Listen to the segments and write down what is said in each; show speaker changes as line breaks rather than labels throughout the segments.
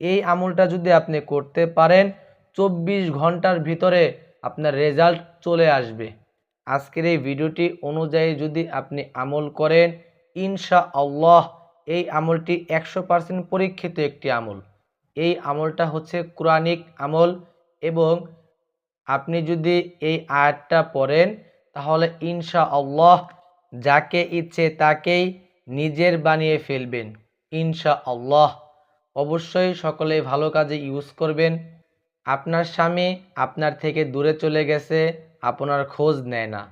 এই আমলটা যদি আপনি করতে পারেন, চব্বিশ ঘণ্টার ভিতরে আপনার রেজাল্ট চলে আসবে। আজকের এই ভিডিওটি অনুযায়ী যদি আপনি আমল করেন ইনশা আল্লাহ এই আমলটি একশো পার্সেন্ট পরীক্ষিত একটি আমল। এই আমলটা হচ্ছে কোরআনিক আমল এবং আপনি যদি এই আয়াতটা পড়েন, তাহলে ইনশা আল্লাহ যাকে ইচ্ছে তাকেই নিজের বানিয়ে ফেলবেন। ইনশা আল্লাহ অবশ্যই সকলে ভালো কাজে ইউজ করবেন। আপনার স্বামী আপনার থেকে দূরে চলে গেছে, আপনার খোঁজ নেয় না।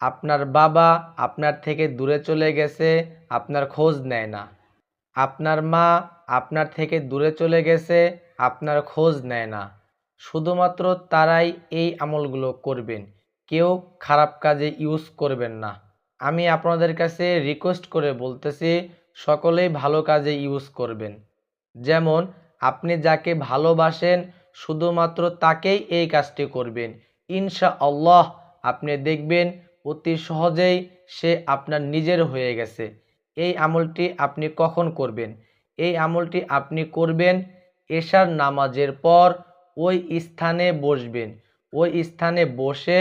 আপনার বাবা আপনার থেকে দূরে চলে গেছে, আপনার খোঁজ নেয় না। আপনার মা আপনার থেকে দূরে চলে গেছে, আপনার খোঁজ নেয় না। শুধুমাত্র তারাই এই আমলগুলো করবেন। কেউ খারাপ কাজে ইউজ করবেন না। আমি আপনাদের কাছে রিকোয়েস্ট করে বলতেছি, সকলেই ভালো কাজে ইউজ করবেন। যেমন, আপনি যাকে ভালোবাসেন, শুধুমাত্র তাকেই এই কাজটি করবেন। ইনশা আল্লাহ আপনি দেখবেন অতি সহজেই সে আপনার নিজের হয়ে গেছে। এই আমলটি আপনি কখন করবেন? এই আমলটি আপনি করবেন এশার নামাজের পর ওই স্থানে বসবেন। ওই স্থানে বসে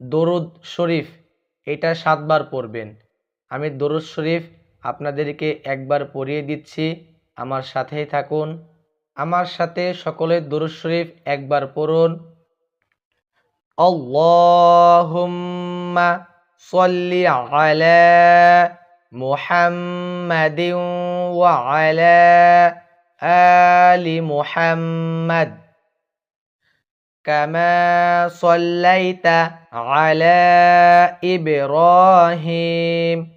দরুদ শরীফ এটা সাতবার পড়বেন। আমি দরুদ শরীফ আপনাদেরকে একবার পড়িয়ে দিচ্ছি। আমার সাথেই থাকুন আমার সাথে সকলে দরুদ শরীফ একবার পড়ুন আল্লাহুম্মা সাল্লি আলা মুহাম্মাদিন ওয়া আলা আলি মুহাম্মাদ كما صليت على إبراهيم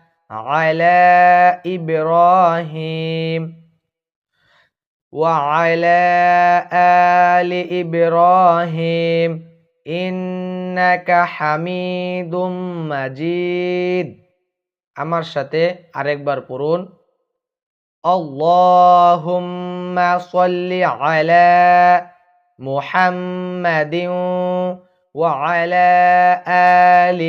على إبراهيم وعلى آل إبراهيم إنك حميد مجيد আমার সাথে আরেকবার পড়ুন আল্লাহুম্মা সাল্লি আলা মুহাম্মাদিন ওয়া আলা আলি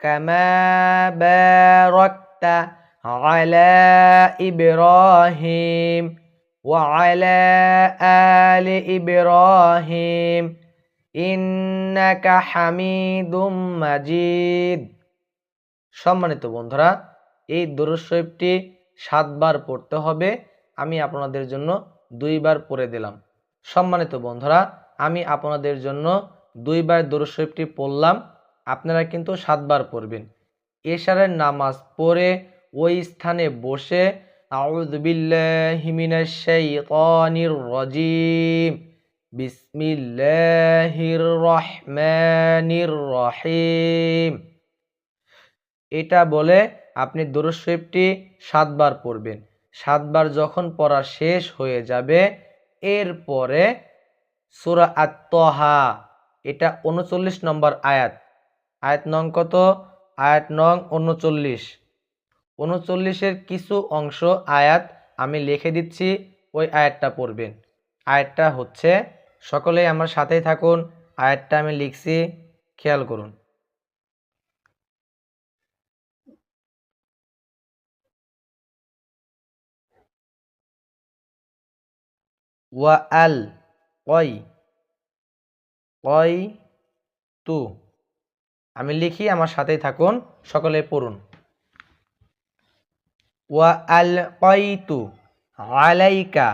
كما باركت على إبراهيم وعلى آل إبراهيم إنك حميد مجيد সম্মানিত বন্ধুরা এই দরুদ শরীফটি সাতবার পড়তে হবে আমি আপনাদের জন্য দুইবার পড়ে দিলাম সম্মানিত বন্ধুরা আমি আপনাদের জন্য দুইবার দরুদ শরীফটি পড়লাম আপনারা কিন্তু সাতবার পড়বেন। এশারের নামাজ পড়ে ওই স্থানে বসে রাজিম রহিম। এটা বলে আপনি দরুদ সাতবার পড়বেন। সাতবার যখন পড়া শেষ হয়ে যাবে, এরপরে সুরা আত্মহা এটা উনচল্লিশ নম্বর আয়াত আয়াত নং কত? আয়াত নং উনচল্লিশ। উনচল্লিশের কিছু অংশ আয়াত আমি লিখে দিচ্ছি, ওই আয়াতটা পড়বেন। আয়াতটা হচ্ছে, সকলেই আমার সাথেই থাকুন, আয়াতটা আমি লিখছি, খেয়াল করুন। ওয়া আল কই কই তু। আমি লিখি, আমার সাথেই থাকুন, সকলে পড়ুন। ওয়া আল কই তু আলাইকা।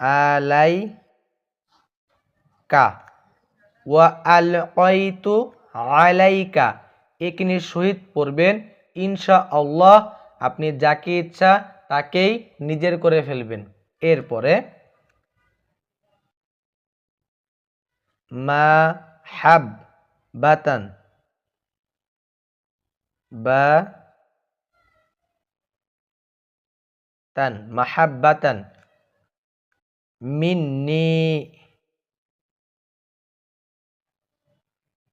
আলাই কা ওয়া আল কয়তু আলাইকা। একিনির সহিত পড়বেন ইনশা আল্লাহ আপনি যাকে ইচ্ছা তাকেই নিজের করে ফেলবেন। এরপরে মা হাব বাতান বা তান মাহাব্বাতান। মিন্নি।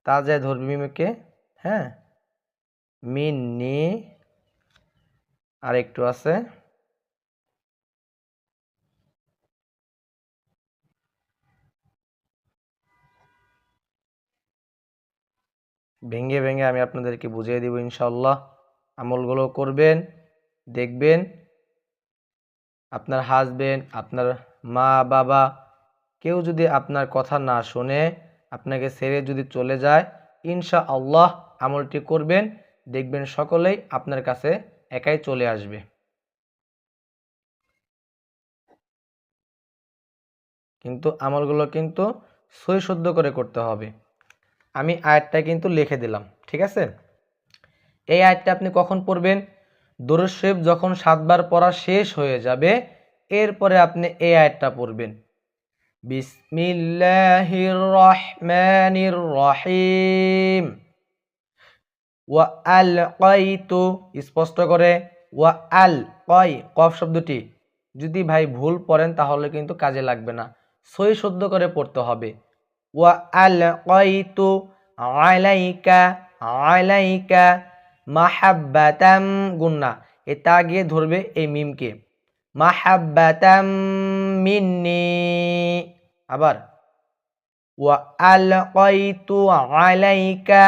তাজে ধরবি মিমকে হ্যাঁ? মিন্নি। আর একটু আছে। ভেঙে ভেঙে আমি আপনাদেরকে বুঝিয়ে দিব ইনশাল্লাহ আমলগুলো করবেন, দেখবেন আপনার হাজবেন্ড আপনার মা, বাবা কেউ যদি আপনার কথা না শুনে, আপনাকে ছেড়ে যদি চলে যায় ইনশা আল্লাহ আমলটি করবেন, দেখবেন সকলেই আপনার কাছে একাই চলে আসবে। কিন্তু আমলগুলো কিন্তু শুদ্ধ করে করতে হবে। আমি আয়াতটা কিন্তু লিখে দিলাম, ঠিক আছে? এই আয়াতটা আপনি কখন পড়বেন? দরুদ যখন সাতবার পড়া শেষ হয়ে যাবে, এরপরে আপনি এই আয়াতটা পড়বেন। বিসমিল্লাহির রহমানির রহিম ওয়া আল কয়তু স্পষ্ট করে, ওয়া আল কয় কফ শব্দটি। যদি ভাই ভুল পড়েন তাহলে কিন্তু কাজে লাগবে না। সই শুদ্ধ করে পড়তে হবে। ওয়া আল কয়তু আলাইকা আলাইকা মাহাব্বাতাম গুন্না এটা গিয়ে ধরবে এই মিমকে মাহাব্বাতাম মিন্নি আবার ওয়া আল কয়তু আলাইকা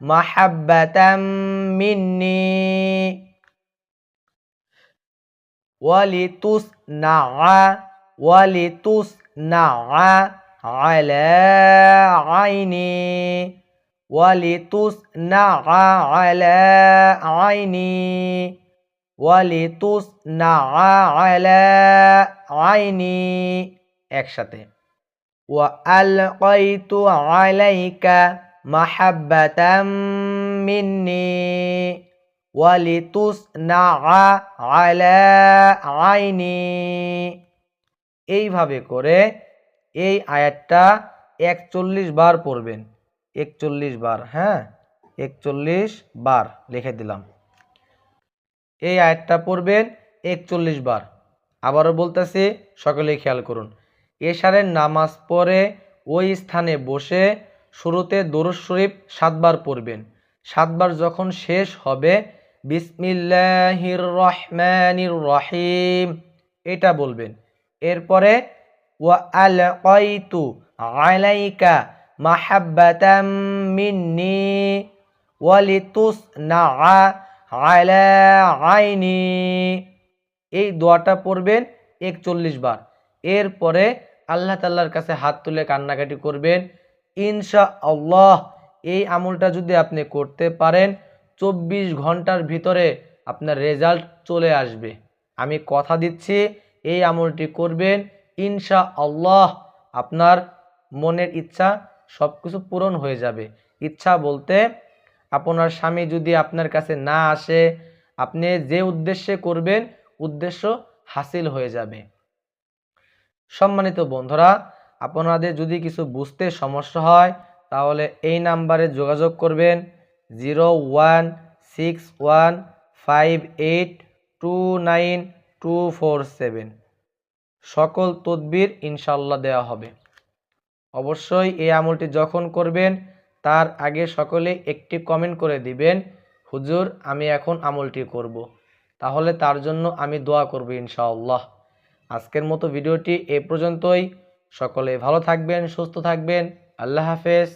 মাহাব্বাতাম মিন্নি ولتصنع ولتصنع على عيني ولتصنع على عيني ولتصنع على عيني একসাথে وألقيت عليك محبة مني ولتصنع على عيني এইভাবে করে এই আয়াতটা একচল্লিশ বার পড়বেন। একচল্লিশ বার হ্যাঁ? একচল্লিশ বার লিখে দিলাম। এই আয়াতটা পড়বেন একচল্লিশ বার। আবারও বলতেছি, সকলেই খেয়াল করুন। এশারের নামাজ পড়ে ওই স্থানে বসে শুরুতে দরুদ শরীফ সাতবার পড়বেন। সাতবার যখন শেষ হবে, বিসমিল্লাহির রহমানির রহিম, এটা বলবেন। এরপরে ওয়া আল কয়তু আলাইকা মাহাব্বাতাম মিন্নি ওয়ালিতুসনা আলা আইনি। এই দোয়াটা পড়বেন একচল্লিশ বার। এরপরে আল্লাহ তাল্লার কাছে হাত তুলে কান্নাকাটি করবেন। ইনশা আল্লাহ এই আমলটা যদি আপনি করতে পারেন, চব্বিশ ঘণ্টার ভিতরে আপনার রেজাল্ট চলে আসবে। আমি কথা দিচ্ছি, এই আমলটি করবেন। ইনশা আল্লাহ আপনার মনের ইচ্ছা সব কিছু পূরণ হয়ে যাবে। ইচ্ছা বলতে আপনার স্বামী যদি আপনার কাছে না আসে, আপনি যে উদ্দেশ্যে করবেন, উদ্দেশ্য হাসিল হয়ে যাবে। সম্মানিত বন্ধুরা, আপনাদের যদি কিছু বুঝতে সমস্যা হয়, তাহলে এই নাম্বারে যোগাযোগ করবেন zero one six one five eight two nine two four seven. সকল তদবির ইনশাল্লাহ দেওয়া হবে। অবশ্যই এই আমলটি যখন করবেন, তার আগে সকলে একটি কমেন্ট করে দিবেন, হুজুর, আমি এখন আমলটি করব। তাহলে তার জন্য আমি দোয়া করব ইনশাআল্লাহ। আজকের মতো ভিডিওটি এ পর্যন্তই। সকলে ভালো থাকবেন, সুস্থ থাকবেন। আল্লাহ হাফেজ।